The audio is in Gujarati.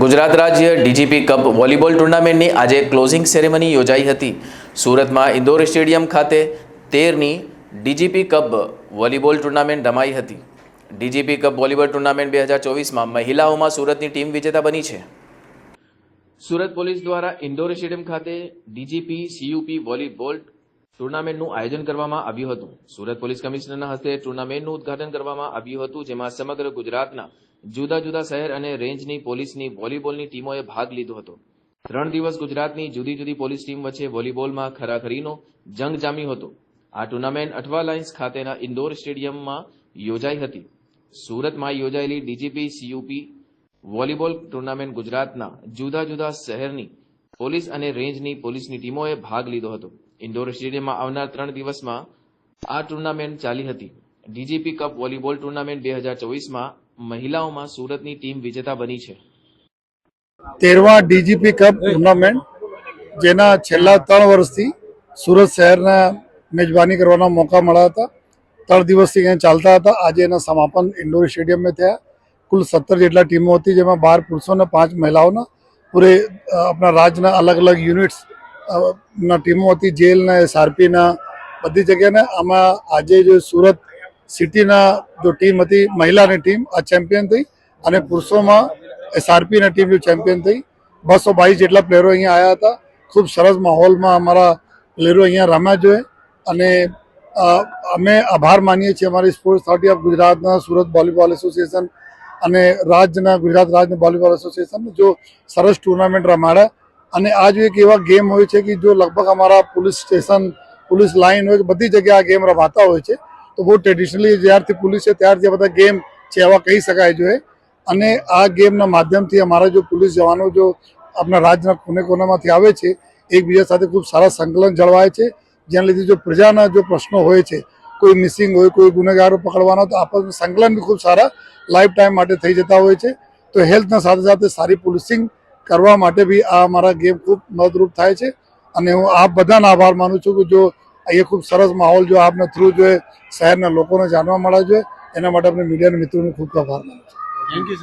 ગુજરાત રાજ્ય ડીજીપી કપ વોલીબોલ ટુર્નામેન્ટની આજે ક્લોઝિંગ સેરેમની યોજાઈ હતી. સુરતમાં ઇન્દોર સ્ટેડિયમ ખાતે તેરની ડીજીપી કપ વોલીબોલ ટુર્નામેન્ટ રમાઈ હતી. ડીજીપી કપ વોલીબોલ ટુર્નામેન્ટ બે હજાર ચોવીસમાં મહિલાઓમાં સુરતની ટીમ વિજેતા બની છે. સુરત પોલીસ દ્વારા ઇન્દોર સ્ટેડિયમ ખાતે ડીજીપી સીયુપી વોલીબોલ ટુર્નામેન્ટનું આયોજન કરવામાં આવ્યું હતું. સુરત પોલીસ કમિશનરના હસ્તે ટુર્નામેન્ટનું ઉદઘાટન કરવામાં આવ્યું હતું, જેમાં સમગ્ર ગુજરાતના જુદા જુદા શહેર અને રેન્જની પોલીસની વોલીબોલની ટીમોએ ભાગ લીધો હતો. ત્રણ દિવસ ગુજરાતની જુદી જુદી પોલીસ ટીમ વચ્ચે વોલીબોલમાં ખરાખરીનો જંગ જામ્યો હતો. આ ટુર્નામેન્ટ અઠવા લાઇન્સ ખાતેના ઇન્દોર સ્ટેડિયમમાં યોજાઈ હતી. સુરતમાં યોજાયેલી ડીજીપી સીયુપી વોલીબોલ ટુર્નામેન્ટ ગુજરાતના જુદા જુદા શહેરની પોલીસ અને રેન્જની પોલીસની ટીમોએ ભાગ લીધો હતો. ઇન્ડોર સ્ટેડિયમમાં આવનાર ત્રણ દિવસમાં આ ટુર્નામેન્ટ ચાલી હતી. ડીજીપી કપ વોલીબોલ ટુર્નામેન્ટ બે હજાર ચોવીસમાં મહિલાઓમાં સુરતની ટીમ વિજેતા બની છે. તેરમા ડીજીપી કપ ટુર્નામેન્ટ, જેના છેલ્લા ત્રણ વર્ષથી સુરત શહેરના મેજબાની કરવાના મોકા મળ્યા હતા. ત્રણ દિવસથી અહીંયા ચાલતા હતા. આજે એના સમાપન ઇન્ડોર સ્ટેડિયમમાં થયા. કુલ સત્તર જેટલા ટીમો હતી, જેમાં બાર પુરુષોના પાંચ મહિલાઓના પૂરે આપણા રાજના અલગ અલગ યુનિટ્સ ના ટીમો હતી જેલના એસઆરપીના બધી જગ્યાને આમાં આજે જો સુરત સિટીના જો ટીમ હતી, મહિલાની ટીમ, આ ચેમ્પિયન થઈ અને પુરુષોમાં એસઆરપીની ટીમ જો ચેમ્પિયન થઈ. બસો બાવીસ જેટલા પ્લેયરો અહીંયા આવ્યા હતા. ખૂબ સરસ માહોલમાં અમારા પ્લેયરો અહીંયા રમ્યા જોઈએ અને અમે આભાર માનીએ છીએ અમારી સ્પોર્ટ્સ ઓથોરિટી ઓફ ગુજરાતના સુરત વોલીબોલ એસોસિએશન અને રાજ્યના ગુજરાત રાજ્ય વોલીબોલ એસોસિએશન જો સરસ ટુર્નામેન્ટ રમાડ્યા અને આ એક એવા ગેમ હોય છે કે જો લગભગ અમારા પોલીસ સ્ટેશન પોલીસ લાઇન હોય બધી જગ્યાએ આ ગેમ રમાતા હોય છે, તો બહુ ટ્રેડિશનલી જ્યારથી પોલીસ છે ત્યારથી આ બધા ગેમ છે એવા કહી શકાય જોઈએ. અને આ ગેમના માધ્યમથી અમારા જો પોલીસ જવાનો જો આપણા રાજ્યના કોને કોનામાંથી આવે છે, એકબીજા સાથે ખૂબ સારા સંકલન જળવાય છે. જેના લીધે જો પ્રજાના જો પ્રશ્નો હોય છે, કોઈ મિસિંગ હોય, કોઈ ગુનેગારો પકડવાનો તો આપણને સંકલન બી ખૂબ સારા લાઈફ ટાઈમ માટે થઈ જતા હોય છે. તો હેલ્થના સાથે સાથે સારી પોલીસિંગ કરવા માટે બી આ મારા ગેમ ખૂબ મદદરૂપ થાય છે અને હું આપ બધાનો આભાર માનું છું કે જો અહીંયા ખૂબ સરસ માહોલ જો આપને થ્રુ જોઈએ, શહેરના લોકોને જાણવા મળે છે, એના માટે આપણે મીડિયાના મિત્રોને ખૂબ આભાર માનું છું.